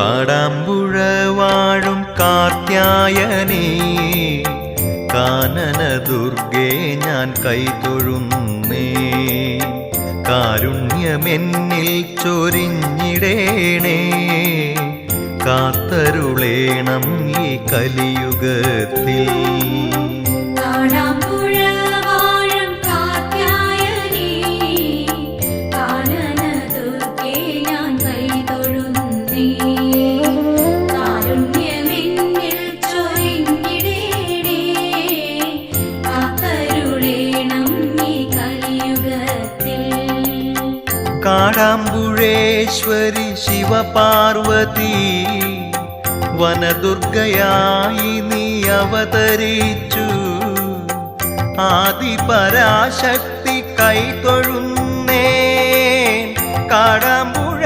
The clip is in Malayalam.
കാടാമ്പുഴ വാഴും കാർത്യായനേ. കാനന ദുർഗേ ഞാൻ കൈതൊഴുന്നേ. കാരുണ്യമെന്നിൽ ചൊരിഞ്ഞിടേണേ. കാത്തരുളേണം ഈ കലിയുഗത്തിൽ. കാടാമ്പുഴേശ്വരി ശിവപാർവതി വനദുർഗയായി നീ അവതരിച്ചു. ആദിപരാശക്തി കൈതൊഴുന്നേ കാടാമ്പുഴ